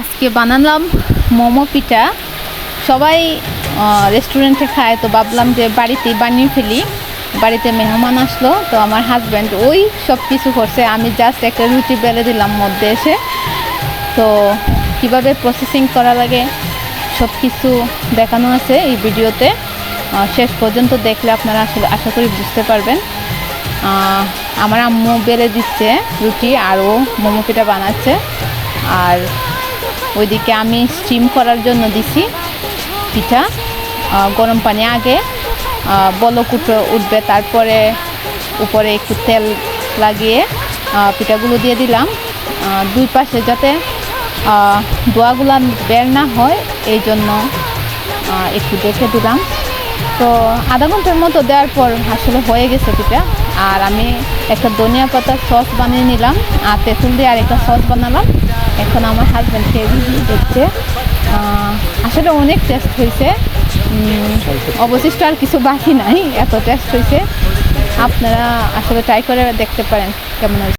আজকে বানালাম মোমো পিঠা। সবাই রেস্টুরেন্টে খায়, তো ভাবলাম যে বাড়িতেই বানিয়ে ফেলি। বাড়িতে মেহমান আসলো, তো আমার হাজব্যান্ড ওই সব কিছু করছে। আমি জাস্ট একটা রুটি বেলে দিলাম মধ্যে এসে। তো কীভাবে প্রসেসিং করা লাগে, সব কিছু দেখানো আছে এই ভিডিওতে। শেষ পর্যন্ত দেখলে আপনারা আসলে আশা করি বুঝতে পারবেন। আমার আম্মু বেলে দিচ্ছে রুটি আরও মোমো পিঠা বানাচ্ছে। আর ওইদিকে আমি স্টিম করার জন্য দিছি পিঠা গরম পানি আগে আহ, বলক উঠবে তারপরে উপরে একটু তেল লাগিয়ে পিঠাগুলো দিয়ে দিলাম। দুই পাশে যাতে দোয়াগুলা বের না হয় এই জন্য একটু দেখে দিলাম। তো আধা ঘণ্টার মতো দেওয়ার পর আসলে হয়ে গেছে পিঠা। আর আমি একটা ধনিয়া পাতার সস বানিয়ে নিলাম, আর তেঁতুল দিয়ে আর একটা সস বানালাম। এখন আমার হাজব্যান্ড খেয়ে দেখছে আসলে অনেক টেস্ট হয়েছে। অবশিষ্ট আর কিছু বাকি নাই, এত টেস্ট হয়েছে। আপনারা আসলে ট্রাই করে দেখতে পারেন কেমন হয়েছে।